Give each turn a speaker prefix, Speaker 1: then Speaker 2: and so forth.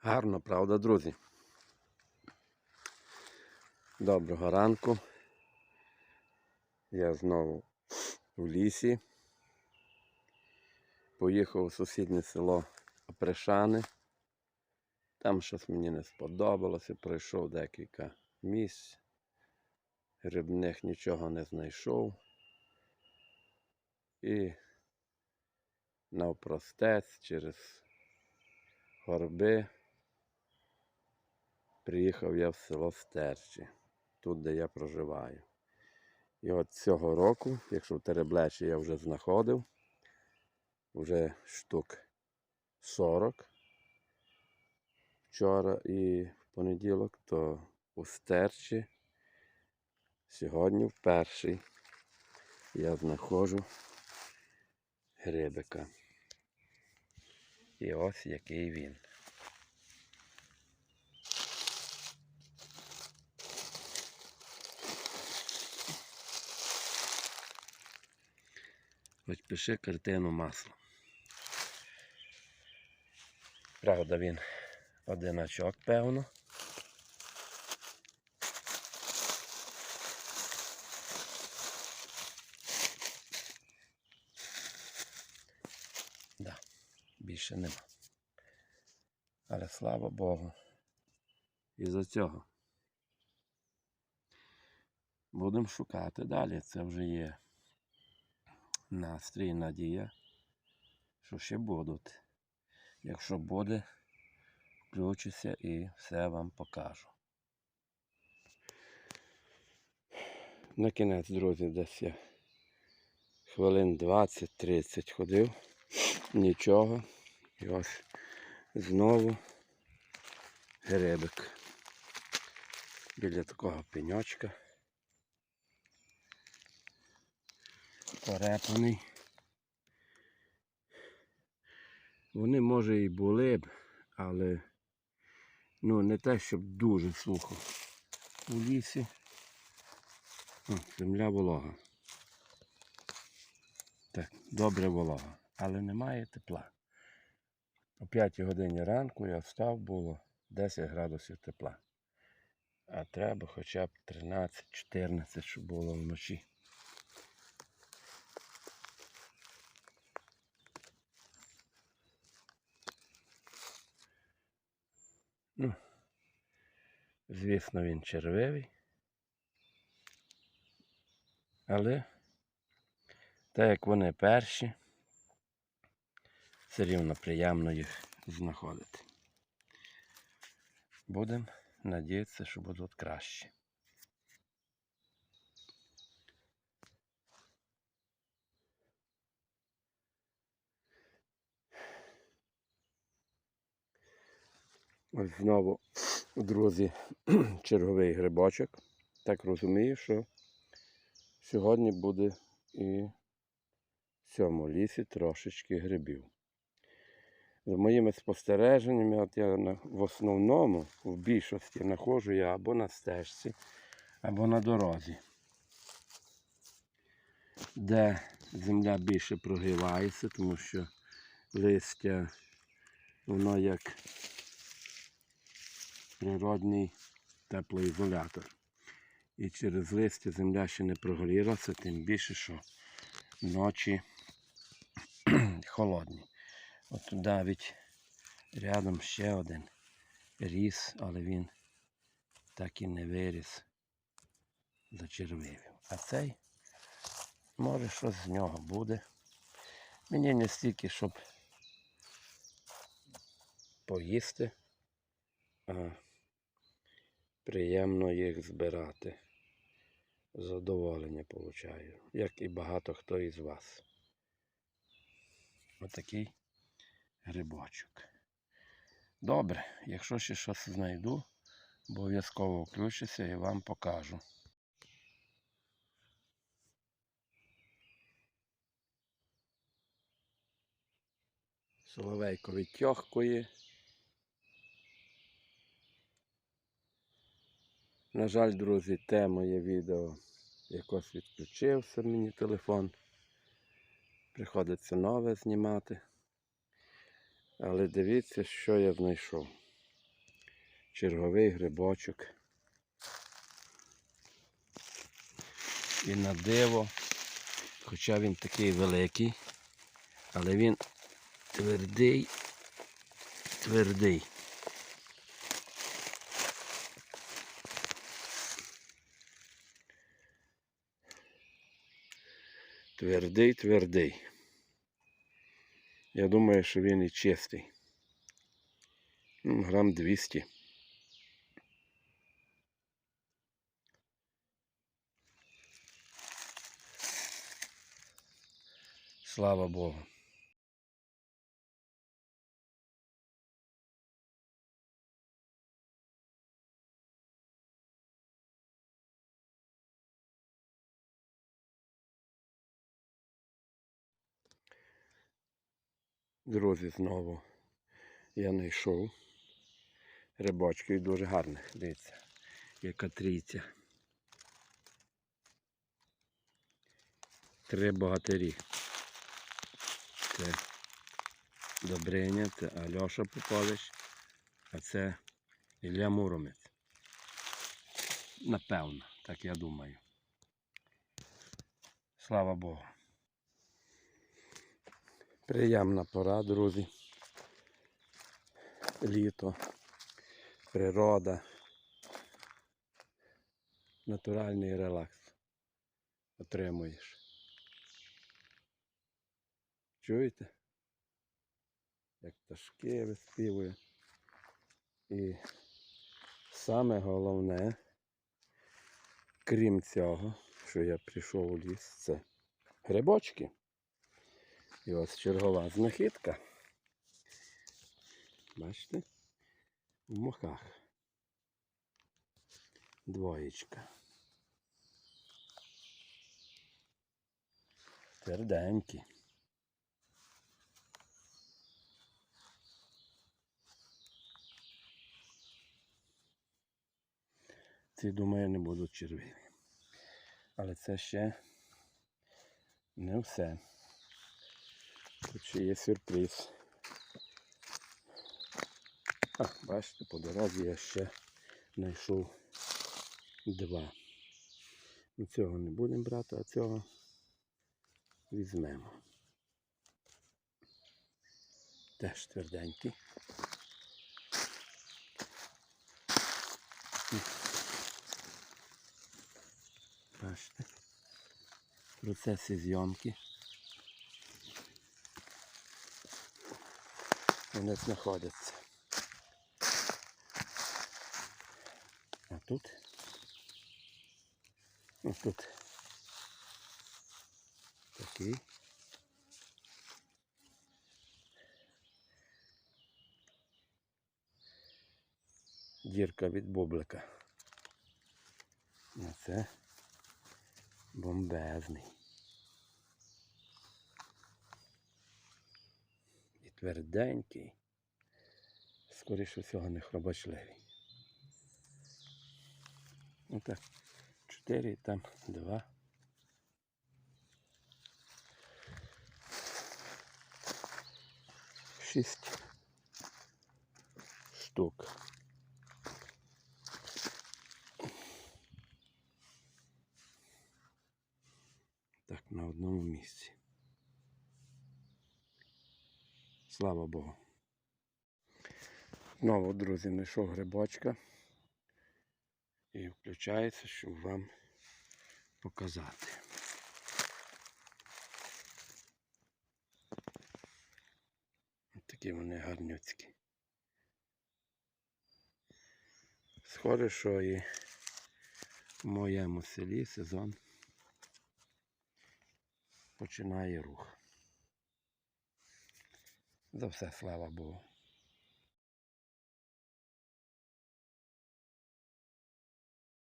Speaker 1: Гарно, правда, друзі? Доброго ранку. Я знову в лісі. Поїхав у сусіднє село Опрешани. Там щось мені не сподобалося. Пройшов декілька місць. Грибних нічого не знайшов. І навпростець через горби приїхав я в село Стерчі, тут, де я проживаю. І от цього року, якщо в Тереблечі я вже знаходив, вже штук 40 вчора і в понеділок, то у Стерчі сьогодні в перший я знаходжу грибика. І ось який він. Хоч пиши картину маслом. Правда, він одиначок, певно. Да, більше нема. Але слава Богу. І за цього. Будемо шукати далі. Це вже є настрій, надія, що ще будуть. Якщо буде, включуся і все вам покажу. На кінець, друзі, десь я хвилин 20-30 ходив, нічого. І ось знову грибик. Біля такого пеньочка. Порепаний. Вони, може, і були б, але ну, не те, щоб дуже сухо. У лісі. О, земля волога. Так, добре волога, але немає тепла. О 5 годині ранку я встав, було 10 градусів тепла. А треба хоча б 13-14, щоб було вночі. Ну, звісно, він червивий. Але так як вони перші, все рівно приємно їх знаходити. Будемо надіятися, що будуть кращі. Ось знову, друзі, черговий грибочок. Так розумію, що сьогодні буде і в цьому лісі трошечки грибів. За моїми спостереженнями, от я в основному, в більшості знаходжу я або на стежці, або на дорозі, де земля більше прогрівається, тому що листя, воно як природний теплоізолятор. І через листя земля ще не прогорілася, тим більше, що ночі холодні. От навіть рядом ще один ріс, але він так і не виріс, зачервивів. А цей, може, щось з нього буде. Мені не стільки, щоб поїсти, а приємно їх збирати. Задоволення получаю, як і багато хто із вас. Отакий грибочок. Добре, якщо ще щось знайду, обов'язково включуся і вам покажу. Соловейко відтьохкує. На жаль, друзі, те моє відео якось відключився мені телефон. Приходиться нове знімати. Але дивіться, що я знайшов. черговий грибочок. І на диво, хоча він такий великий, але він твердий, твердий. Твердий, твердий. Я думаю, що він і чистий. Грам 200. Слава Богу. Друзі, знову я знайшов рибачків дуже гарних. Дивіться, яка трійця. Три богатирі. Це Добриня, це Альоша Попович, а це Ілля Муромець. Напевно, так я думаю. Слава Богу. Приємна пора, друзі. Літо, природа, натуральний релакс отримуєш. Чуєте? Як пташки виспівує. І саме головне, крім цього, що я прийшов у ліс, це грибочки. І ось чергова знахідка. Бачите? В мохах. Двоєчка. Тверденькі. Ці, думаю, не будуть червиві. Але це ще не все. Тут ще є сюрприз. А, бачите, по дорозі я ще знайшов два. Ну, цього не будемо брати, а цього візьмемо. Теж тверденький. Бачите? В процесі зйомки. Вони знаходяться. А тут. Ось тут. Такий. Дірка від бублика. А це бомбезний. Тверденький. Скоріше всього не хробачливий. Отак. Чотири там два. Шість штук. Так, на одному місці. Слава Богу. Знову, друзі, знайшов грибочка. І включається, щоб вам показати. Ось Такі вони гарнюцькі. Схоже, що і в моєму селі сезон починає рух. За все, слава Богу.